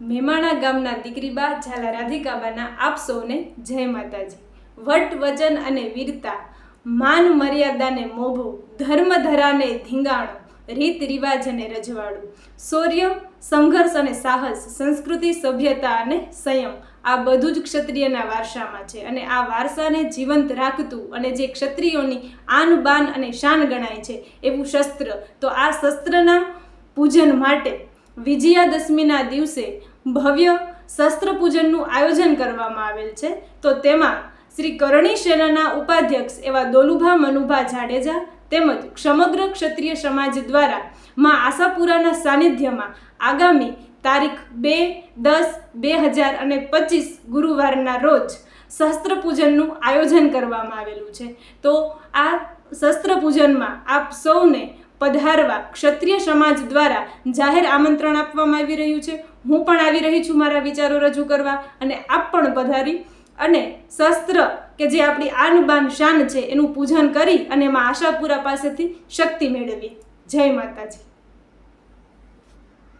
મેમાણા ગામના દીકરીબા ઝાલા રાધિકાબાના આપ સૌને જય માતાજી. વટ વચન અને વીરતા, માન મર્યાદાને મોભો ધર્મ ધરાને ધીંગાણો, રીત રિવાજ અને રજવાડું, શૌર્ય, સંઘર્ષ અને સાહસ, સંસ્કૃતિ, સભ્યતા અને સંયમ આ બધું જ ક્ષત્રિયના વારસામાં છે અને આ વારસાને જીવંત રાખતું અને જે ક્ષત્રિયોની આન બાન અને શાન ગણાય છે એવું શસ્ત્ર, તો આ શસ્ત્રના પૂજન માટે વિજયાદશમીના દિવસે ભવ્ય શસ્ત્ર પૂજનનું આયોજન કરવામાં આવેલ છે. તો તેમાં શ્રી કરણી સેનાના ઉપાધ્યક્ષ એવા દોલુભા મનુભા જાડેજા તેમજ સમગ્ર ક્ષત્રિય સમાજ દ્વારા માં આશાપુરાના સાનિધ્યમાં આગામી તારીખ બે દસ બે હજાર અને પચીસ ગુરુવારના રોજ શસ્ત્ર પૂજનનું આયોજન કરવામાં આવેલું છે. તો આ શસ્ત્ર પૂજનમાં આપ સૌને પધારવા ક્ષત્રિય સમાજ દ્વારા જાહેર આમંત્રણ આપવામાં આવી રહ્યું છે. હું પણ આવી રહી છું મારા વિચારો રજૂ કરવા અને આપ પણ પધારી અને શસ્ત્ર કે જે આપણી આન બાન શાન છે એનું પૂજન કરી અને એમાં આશાપુરા પાસેથી શક્તિ મેળવી. જય માતાજી.